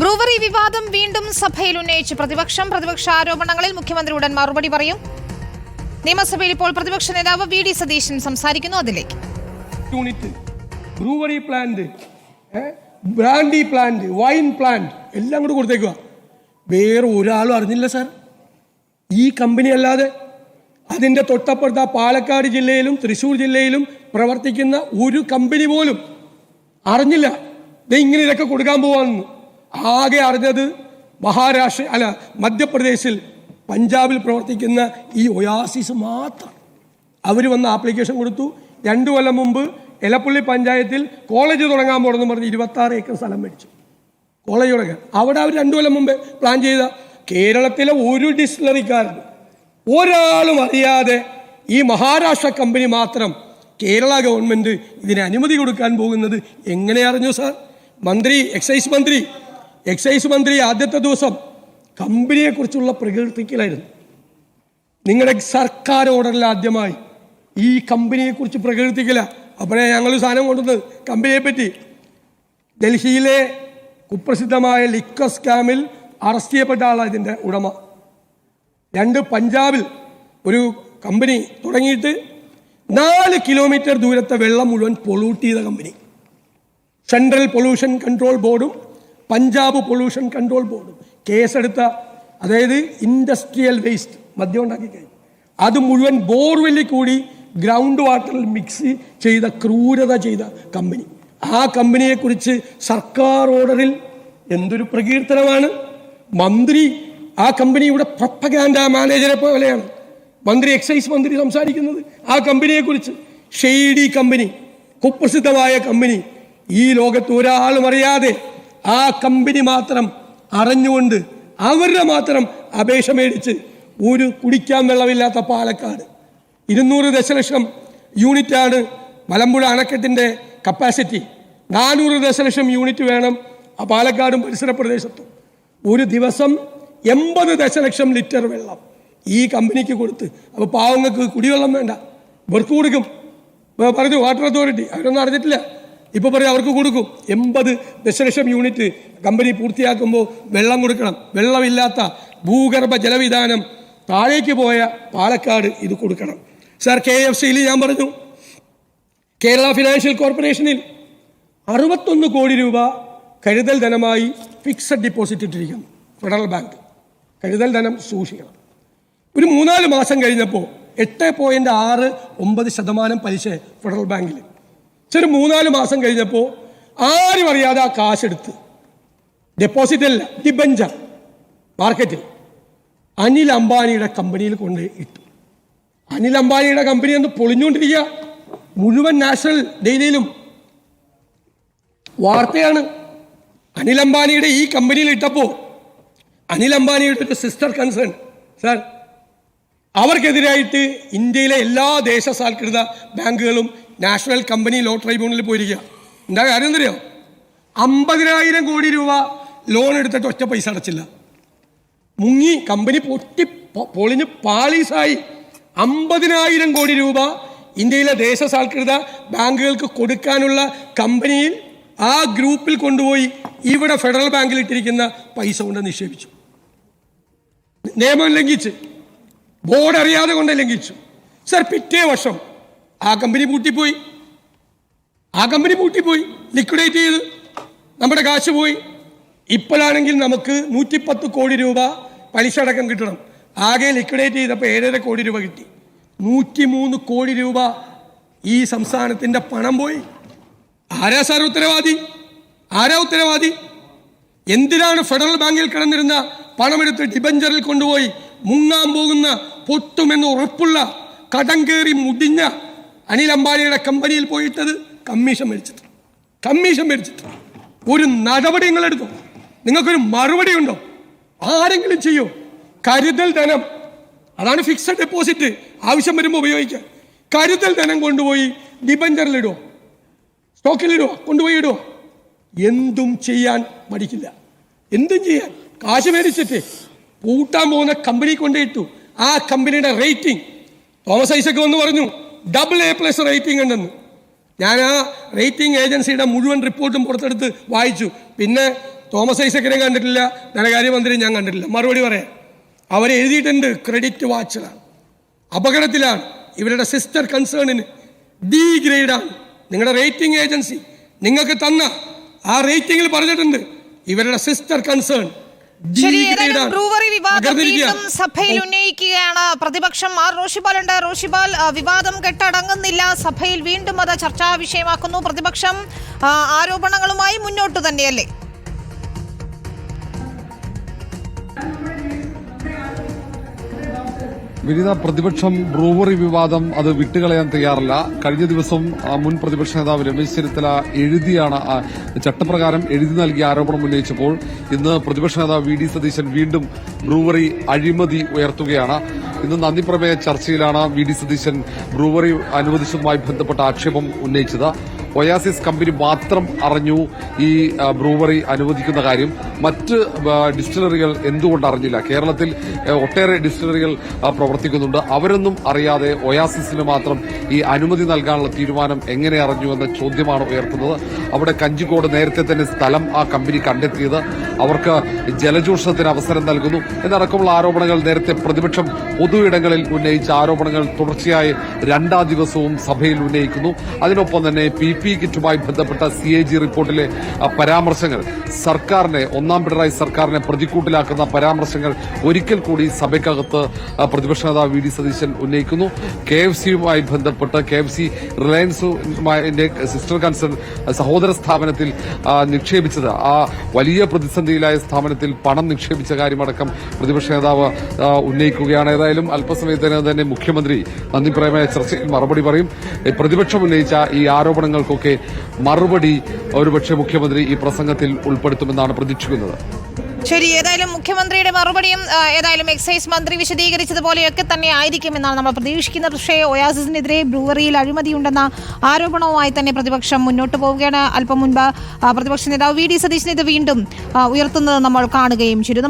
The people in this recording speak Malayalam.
ബ്രൂവറി വിവാദം വീണ്ടും സഭയിൽ ഉന്നയിച്ച്. പ്രതിപക്ഷം പ്രതിപക്ഷ ആരോപണങ്ങളിൽ മുഖ്യമന്ത്രി ഉടൻ മറുപടി പറയും. നിയമസഭയിൽ ഇപ്പോൾ പ്രതിപക്ഷ നേതാവ് വി ഡി സതീശൻ സംസാരിക്കുന്നു അതിലേക്ക്. Unit brewery plant brandy plant wine plant എല്ലാം കൂടെ കൊടുത്തേക്കുക വേറെ ഒരാളും അറിഞ്ഞില്ല സാർ. ഈ കമ്പനി അല്ലാതെ അതിന്റെ തൊട്ടപ്പുറത്ത് പാലക്കാട് ജില്ലയിലും തൃശ്ശൂർ ജില്ലയിലും പ്രവർത്തിക്കുന്ന ഒരു കമ്പനി പോലും അറിഞ്ഞില്ല. ഇങ്ങനെ ഇതൊക്കെ കൊടുക്കാൻ പോവാന്ന്. ആകെ അറിഞ്ഞത് മഹാരാഷ്ട്ര അല്ല മധ്യപ്രദേശിൽ പഞ്ചാബിൽ പ്രവർത്തിക്കുന്ന ഈ ഒയാസിസ് മാത്രം. അവർ വന്ന് ആപ്ലിക്കേഷൻ കൊടുത്തു. രണ്ടു കൊല്ലം മുമ്പ് എലപ്പള്ളി പഞ്ചായത്തിൽ കോളേജ് തുടങ്ങാൻ പോകണമെന്ന് പറഞ്ഞ് ഇരുപത്താറ് ഏക്കർ സ്ഥലം മേടിച്ചു. കോളേജ് തുടങ്ങാൻ. അവിടെ അവർ രണ്ടു കൊല്ലം മുമ്പ് പ്ലാൻ ചെയ്ത കേരളത്തിലെ ഒരു ഡിസ്റ്റിലറിക്കാരൻ. ഒരാളും അറിയാതെ ഈ മഹാരാഷ്ട്ര കമ്പനി മാത്രം കേരള ഗവൺമെന്റ് ഇതിന് അനുമതി കൊടുക്കാൻ പോകുന്നത് എങ്ങനെ അറിഞ്ഞു സാർ? മന്ത്രി എക്സൈസ് മന്ത്രി എക്സൈസ് മന്ത്രി ആദ്യത്തെ ദിവസം കമ്പനിയെക്കുറിച്ചുള്ള പ്രകീർത്തിക്കലായിരുന്നു. നിങ്ങളുടെ സർക്കാർ ഓർഡറിൽ ആദ്യമായി ഈ കമ്പനിയെക്കുറിച്ച് പ്രകീർത്തിക്കില്ല അപ്പോഴേ ഞങ്ങൾ സാധനം കൊണ്ടുവന്നത് കമ്പനിയെ പറ്റി ഡൽഹിയിലെ കുപ്രസിദ്ധമായ ലിക്വർ സ്കാമിൽ അറസ്റ്റ് ചെയ്യപ്പെട്ട ആളാണ് ഇതിന്റെ ഉടമ. രണ്ട് പഞ്ചാബിൽ ഒരു കമ്പനി തുടങ്ങിയിട്ട് നാല് കിലോമീറ്റർ ദൂരത്തെ വെള്ളം മുഴുവൻ പൊള്യൂട്ട് ചെയ്ത കമ്പനി. സെൻട്രൽ പൊല്യൂഷൻ കൺട്രോൾ ബോർഡും പഞ്ചാബ് പൊല്യൂഷൻ കൺട്രോൾ ബോർഡ് കേസെടുത്ത അതായത് ഇൻഡസ്ട്രിയൽ വേസ്റ്റ് മദ്യം ഉണ്ടാക്കി കഴിഞ്ഞു. അത് മുഴുവൻ ബോർവെല്ലിൽ കൂടി ഗ്രൗണ്ട് വാട്ടറിൽ മിക്സ് ചെയ്ത ക്രൂരത ചെയ്ത കമ്പനി ആ കമ്പനിയെക്കുറിച്ച് സർക്കാർ ഓർഡറിൽ എന്തൊരു പ്രകീർത്തനമാണ്. മന്ത്രി ആ കമ്പനിയുടെ പ്രപ്പകാൻഡ മാനേജരെ പോലെയാണ്. മന്ത്രി എക്സൈസ് മന്ത്രി സംസാരിക്കുന്നത്. ആ കമ്പനിയെക്കുറിച്ച് ഷെയ്ഡി കമ്പനി കുപ്രസിദ്ധമായ കമ്പനി ഈ ലോകത്ത് ഒരാളും അറിയാതെ ആ കമ്പനി മാത്രം അറിഞ്ഞുകൊണ്ട് അവരുടെ മാത്രം അപേക്ഷ മേടിച്ച് ഒരു കുടിക്കാൻ വെള്ളമില്ലാത്ത പാലക്കാട്. ഇരുന്നൂറ് ദശലക്ഷം യൂണിറ്റാണ് മലമ്പുഴ അണക്കെട്ടിന്റെ കപ്പാസിറ്റി നാനൂറ് ദശലക്ഷം യൂണിറ്റ് വേണം ആ പാലക്കാടും പരിസര പ്രദേശത്തും. ഒരു ദിവസം എൺപത് ദശലക്ഷം ലിറ്റർ വെള്ളം ഈ കമ്പനിക്ക് കൊടുത്ത്. അപ്പോൾ പാവങ്ങൾക്ക് കുടിവെള്ളം വേണ്ട. ഇവർക്ക് കൊടുക്കും. പറഞ്ഞു വാട്ടർ അതോറിറ്റി. അവരൊന്നും അറിഞ്ഞിട്ടില്ല. ഇപ്പോൾ പറയാം അവർക്ക് കൊടുക്കും. എൺപത് ദശലക്ഷം യൂണിറ്റ് കമ്പനി പൂർത്തിയാക്കുമ്പോൾ വെള്ളം കൊടുക്കണം. വെള്ളമില്ലാത്ത ഭൂഗർഭ ജലവിധാനം താഴേക്ക് പോയ പാലക്കാട് ഇത് കൊടുക്കണം. സാർ കെ എഫ് സിയിൽ ഞാൻ പറഞ്ഞു. കേരള ഫിനാൻഷ്യൽ കോർപ്പറേഷനിൽ അറുപത്തൊന്ന് കോടി രൂപ കരുതൽ ധനമായി ഫിക്സഡ് ഡിപ്പോസിറ്റ് ഇട്ടിരിക്കുന്നു ഫെഡറൽ ബാങ്ക്. കരുതൽ ധനം സൂക്ഷിക്കണം. ഒരു മൂന്നാൽ മാസം കഴിഞ്ഞപ്പോൾ എട്ട് പോയിന്റ് ആറ് ഒമ്പത് ശതമാനം പലിശ ഫെഡറൽ ബാങ്കിൽ ചെറു മൂന്നാൽ മാസം കഴിഞ്ഞപ്പോൾ ആരും അറിയാതെ ആ കാശെടുത്ത് ഡെപ്പോസിറ്റ് അല്ല ഡിബഞ്ചർ മാർക്കറ്റിൽ അനിൽ അംബാനിയുടെ കമ്പനിയിൽ കൊണ്ട് ഇട്ടു. അനിൽ അംബാനിയുടെ കമ്പനി എന്ന് പൊളിഞ്ഞുകൊണ്ടിരിക്കുക മുഴുവൻ നാഷണൽ ഡെയിലിയിലും. വാർത്തയാണ്. അനിൽ അംബാനിയുടെ ഈ കമ്പനിയിൽ ഇട്ടപ്പോൾ അനിൽ അംബാനിയുടെ ഒരു സിസ്റ്റർ കൺസേൺ സാർ അവർക്കെതിരായിട്ട് ഇന്ത്യയിലെ എല്ലാ ദേശസാൽകൃത ബാങ്കുകളും നാഷണൽ കമ്പനി ലോ ട്രൈബ്യൂണലിൽ പോയിരിക്കുക. എന്താ കാര്യം എന്തറിയോ? അമ്പതിനായിരം കോടി രൂപ ലോൺ എടുത്തിട്ട് ഒറ്റ പൈസ അടച്ചില്ല. മുങ്ങി കമ്പനി പൊട്ടി പൊളിഞ്ഞ് പാളീസായി. അമ്പതിനായിരം കോടി രൂപ ഇന്ത്യയിലെ ദേശസാൽകൃത ബാങ്കുകൾക്ക് കൊടുക്കാനുള്ള കമ്പനിയിൽ ആ ഗ്രൂപ്പിൽ കൊണ്ടുപോയി ഇവിടെ ഫെഡറൽ ബാങ്കിൽ ഇട്ടിരിക്കുന്ന പൈസ കൊണ്ട് നിക്ഷേപിച്ചു. നിയമം ലംഘിച്ച്. ബോർഡ് അറിയാതെ കൊണ്ട് ലംഘിച്ചു. സർ പിറ്റേ വർഷം ആ കമ്പനി പൂട്ടിപ്പോയി. ആ കമ്പനി പൂട്ടിപ്പോയി. ലിക്വിഡേറ്റ് ചെയ്ത്. നമ്മുടെ കാശ് പോയി. ഇപ്പോഴാണെങ്കിൽ നമുക്ക് നൂറ്റിപ്പത്ത് കോടി രൂപ പലിശ അടക്കം കിട്ടണം. ആകെ ലിക്വിഡേറ്റ് ചെയ്തപ്പോൾ ഏഴര കോടി രൂപ കിട്ടി. നൂറ്റിമൂന്ന് കോടി രൂപ ഈ സംസ്ഥാനത്തിന്റെ പണം പോയി. ആരാ സാർ ഉത്തരവാദി? ആരാ ഉത്തരവാദി? എന്തിനാണ് ഫെഡറൽ ബാങ്കിൽ കിടന്നിരുന്ന പണമെടുത്ത് ഡിബഞ്ചറിൽ കൊണ്ടുപോയി മുങ്ങാൻ പോകുന്ന പൊട്ടുമെന്ന് ഉറപ്പുള്ള കടം കയറി മുടിഞ്ഞ അനിൽ അംബാനിയുടെ കമ്പനിയിൽ പോയിട്ടത് കമ്മീഷൻ മേടിച്ചിട്ട്. കമ്മീഷൻ മേടിച്ചിട്ട്. ഒരു നടപടി നിങ്ങൾ എടുത്തോ നിങ്ങൾക്കൊരു മറുപടി ഉണ്ടോ? ആരെങ്കിലും ചെയ്യോ? കരുതൽ ധനം. അതാണ് ഫിക്സഡ് ഡെപ്പോസിറ്റ് ആവശ്യം വരുമ്പോൾ ഉപയോഗിക്കുക. കരുതൽ ധനം കൊണ്ടുപോയി ഡിബഞ്ചറിലിടുമോ സ്റ്റോക്കിലിടുവോ കൊണ്ടുപോയി ഇടുവോ? എന്തും ചെയ്യാൻ മടിക്കില്ല. എന്തും ചെയ്യാൻ. കാശ് മേടിച്ചിട്ട് പൂട്ടാൻ പോകുന്ന കമ്പനി കൊണ്ടേ ഇട്ടു. ആ കമ്പനിയുടെ റേറ്റിംഗ് തോമസ് ഐസക് വന്ന് പറഞ്ഞു ഡബിൾ എ പ്ലസ് റേറ്റിംഗ് ഉണ്ടെന്ന്. ഞാൻ ആ റേറ്റിംഗ് ഏജൻസിയുടെ മുഴുവൻ റിപ്പോർട്ടും പുറത്തെടുത്ത് വായിച്ചു. പിന്നെ തോമസ് ഐസക്കിനെ കണ്ടിട്ടില്ല ധനകാര്യമന്ത്രി ഞാൻ കണ്ടിട്ടില്ല. മറുപടി പറയാം. അവർ എഴുതിയിട്ടുണ്ട് ക്രെഡിറ്റ് വാച്ചിലാണ് അപകടത്തിലാണ്. ഇവരുടെ സിസ്റ്റർ കൺസേണിന് ഡി ഗ്രേഡാണ് നിങ്ങളുടെ റേറ്റിംഗ് ഏജൻസി നിങ്ങൾക്ക് തന്ന ആ റേറ്റിംഗിൽ പറഞ്ഞിട്ടുണ്ട്. ഇവരുടെ സിസ്റ്റർ കൺസേൺ ബ്രൂവറി വിവാദം വീണ്ടും സഭയിൽ ഉന്നയിക്കുകയാണ് പ്രതിപക്ഷം. ആർ റോഷിപാൽ ഉണ്ട് റോഷിപാൽ വിവാദം കെട്ടടങ്ങുന്നില്ല. സഭയിൽ വീണ്ടും അത് ചർച്ചാ വിഷയമാക്കുന്നു. പ്രതിപക്ഷം ആരോപണങ്ങളുമായി മുന്നോട്ട് തന്നെയല്ലേ? വിനിത പ്രതിപക്ഷം ബ്രൂവറി വിവാദം അത് വിട്ടുകളയാൻ തയ്യാറല്ല. കഴിഞ്ഞ ദിവസം മുൻ പ്രതിപക്ഷ നേതാവ് രമേശ് ചെന്നിത്തല എഴുതിയാണ് ചട്ടപ്രകാരം എഴുതി നൽകിയ ആരോപണം ഉന്നയിച്ചപ്പോൾ ഇന്ന് പ്രതിപക്ഷ നേതാവ് വി ഡി സതീശൻ വീണ്ടും ബ്രൂവറി അഴിമതി ഉയർത്തുകയാണ്. ഇന്ന് നന്ദി പ്രമേയ ചർച്ചയിലാണ് വി ഡി സതീശൻ ബ്രൂവറി അനുവദിച്ചതുമായി ബന്ധപ്പെട്ട ആക്ഷേപം ഉന്നയിച്ചത്. ഒയാസിസ് കമ്പനി മാത്രം അറിഞ്ഞു ഈ ബ്രൂവറി അനുവദിക്കുന്ന കാര്യം. മറ്റ് ഡിസ്റ്റിലറികൾ എന്തുകൊണ്ട് അറിഞ്ഞില്ല? കേരളത്തിൽ ഒട്ടേറെ ഡിസ്റ്റിലറികൾ പ്രവർത്തിക്കുന്നുണ്ട്. അവരൊന്നും അറിയാതെ ഒയാസിസിന് മാത്രം ഈ അനുമതി നൽകാനുള്ള തീരുമാനം എങ്ങനെ അറിഞ്ഞു എന്ന ചോദ്യമാണ് ഉയർത്തുന്നത്. അവിടെ കഞ്ചിക്കോട് നേരത്തെ തന്നെ സ്ഥലം ആ കമ്പനി കണ്ടെത്തിയത്. അവർക്ക് ജലചൂഷണത്തിന് അവസരം നൽകുന്നു. എന്നടക്കമുള്ള ആരോപണങ്ങൾ നേരത്തെ പ്രതിപക്ഷം പൊതു ഇടങ്ങളിൽ ഉന്നയിച്ച ആരോപണങ്ങൾ തുടർച്ചയായി രണ്ടാം ദിവസവും സഭയിൽ ഉന്നയിക്കുന്നു. അതിനൊപ്പം തന്നെ പി പി കിറ്റുമായി ബന്ധപ്പെട്ട സി എ ജി റിപ്പോർട്ടിലെ പരാമർശങ്ങൾ സർക്കാരിനെ ഒന്നാം പിണറായി സർക്കാരിനെ പ്രതിക്കൂട്ടിലാക്കുന്ന പരാമർശങ്ങൾ ഒരിക്കൽ കൂടി സഭയ്ക്കകത്ത് പ്രതിപക്ഷ നേതാവ് വി ഡി സതീശൻ ഉന്നയിക്കുന്നു. കെ എഫ് സിയുമായി ബന്ധപ്പെട്ട് K F C Reliance sister concern സഹോദര സ്ഥാപനത്തിൽ നിക്ഷേപിച്ചത് ആ വലിയ പ്രതിസന്ധിയിലായ സ്ഥാപനത്തിൽ പണം നിക്ഷേപിച്ച കാര്യമടക്കം പ്രതിപക്ഷ നേതാവ് ഉന്നയിക്കുകയാണ്. ഏതായാലും അല്പസമയത്തിന് തന്നെ മുഖ്യമന്ത്രി നന്ദി പ്രമേയ ചർച്ചയിൽ മറുപടി പറയും. പ്രതിപക്ഷം ഉന്നയിച്ച ഈ ആരോപണങ്ങൾക്കൊക്കെ മറുപടി ഒരുപക്ഷെ മുഖ്യമന്ത്രി ഈ പ്രസംഗത്തിൽ ഉൾപ്പെടുത്തുമെന്നാണ് പ്രതീക്ഷിക്കുന്നത്. ശരി ഏതായാലും മുഖ്യമന്ത്രിയുടെ മറുപടിയും ഏതായാലും എക്സൈസ് മന്ത്രി വിശദീകരിച്ചതുപോലെയൊക്കെ തന്നെ ആയിരിക്കും എന്നാണ് നമ്മൾ പ്രതീക്ഷിക്കുന്ന. പക്ഷേ ഒയാസിസിനെതിരെ ബ്രൂവറിയിൽ അഴിമതിയുണ്ടെന്ന ആരോപണവുമായി തന്നെ പ്രതിപക്ഷം മുന്നോട്ട് പോവുകയാണ്. അല്പം മുൻപ് പ്രതിപക്ഷ നേതാവ് വി ഡി സതീശൻ ഇത് വീണ്ടും ഉയർത്തുന്നത് നമ്മൾ കാണുകയും ചെയ്തു.